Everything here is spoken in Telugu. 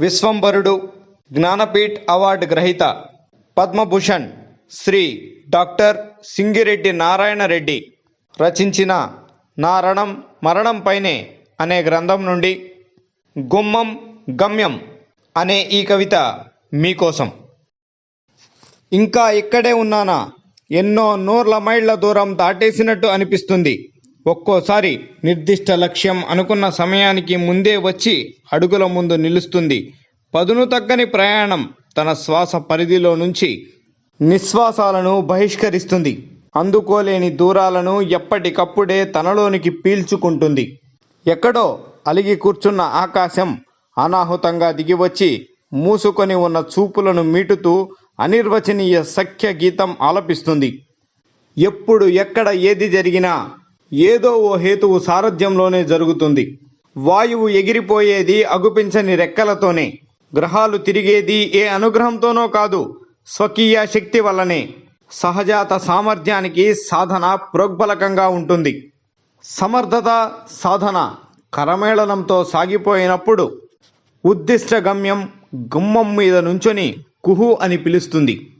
విశ్వంభరుడు జ్ఞానపీఠ్ అవార్డు గ్రహీత పద్మభూషణ్ శ్రీ డాక్టర్ సింగిరెడ్డి నారాయణ రెడ్డి రచించిన నా రణం మరణంపైనే అనే గ్రంథం నుండి గుమ్మం గమ్యం అనే ఈ కవిత మీకోసం. ఇంకా ఇక్కడే ఉన్నానా? ఎన్నో నూర్ల మైళ్ళ దూరం దాటేసినట్టు అనిపిస్తుంది. ఒక్కోసారి నిర్దిష్ట లక్ష్యం అనుకున్న సమయానికి ముందే వచ్చి అడుగుల ముందు నిలుస్తుంది. పదును తగ్గని ప్రయాణం తన శ్వాస పరిధిలో నుంచి నిశ్వాసాలను బహిష్కరిస్తుంది. అందుకోలేని దూరాలను ఎప్పటికప్పుడే తనలోనికి పీల్చుకుంటుంది. ఎక్కడో అలిగి కూర్చున్న ఆకాశం అనాహుతంగా దిగివచ్చి మూసుకొని ఉన్న చూపులను మీటుతూ అనిర్వచనీయ సఖ్య గీతం ఆలపిస్తుంది. ఎప్పుడు ఎక్కడ ఏది జరిగినా ఏదో ఓ హేతువు సారథ్యంలోనే జరుగుతుంది. వాయువు ఎగిరిపోయేది అగుపించని రెక్కలతోనే. గ్రహాలు తిరిగేది ఏ అనుగ్రహంతోనో కాదు స్వకీయ శక్తి వల్లనే. సహజాత సామర్థ్యానికి సాధన ప్రోగ్బలకంగా ఉంటుంది. సమర్థత సాధన కరమేళనంతో సాగిపోయినప్పుడు ఉద్దిష్ట గమ్యం గుమ్మం మీద నుంచొని కుహు అని పిలుస్తుంది.